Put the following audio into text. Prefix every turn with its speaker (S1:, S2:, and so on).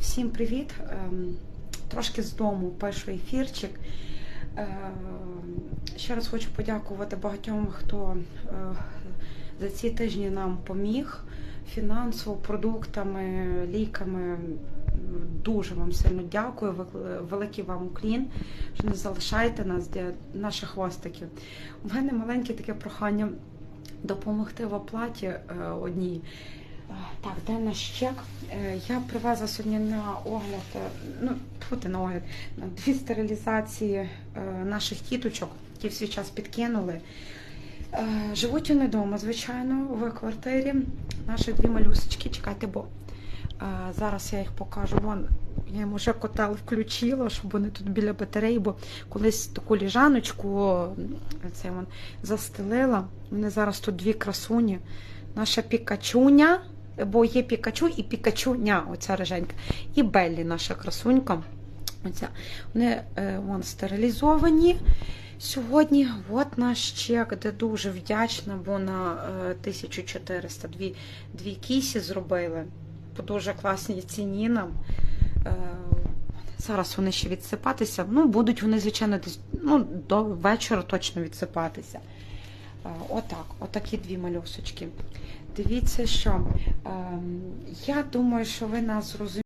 S1: Всім привіт! Ем, Трошки з дому пишу ефірчик. Е, Ще раз хочу подякувати багатьом, хто е, за ці тижні нам поміг фінансово, продуктами, ліками. Дуже вам сильно дякую. вел- Великий вам уклін, що не залишаєте нас, де наших хвостиків. У мене маленьке таке прохання допомогти в оплаті е, одній. Так, де наш чек? Е, Я привезла сьогодні на огляд, е, ну, фути на огляд, на дві стерилізації е, наших тіточок, які в свій час підкинули. Живуть вони вдома, звичайно, в квартирі. Наші дві малюсечки, чекайте, бо зараз я їх покажу. Вон, я їм вже котел включила, щоб вони тут біля батареї, бо колись таку ліжаночку це вон, застелила. Вони зараз тут дві красуні. Наша пікачуня, бо є пікачу і пікачуня, оця риженька. І Беллі, наша красунька. Оця. Вони е, вон, стерилізовані. Сьогодні от наш чек, де дуже вдячна, бо на е, 1400 дві, дві кісі зробили по дуже класній ціні нам. Е, зараз вони ще відсипатися. Ну, будуть вони, звичайно, десь ну, до вечора точно відсипатися. Е, Отак, отакі дві мальосочки. Дивіться, що ем, я думаю, що ви нас зрозумієте.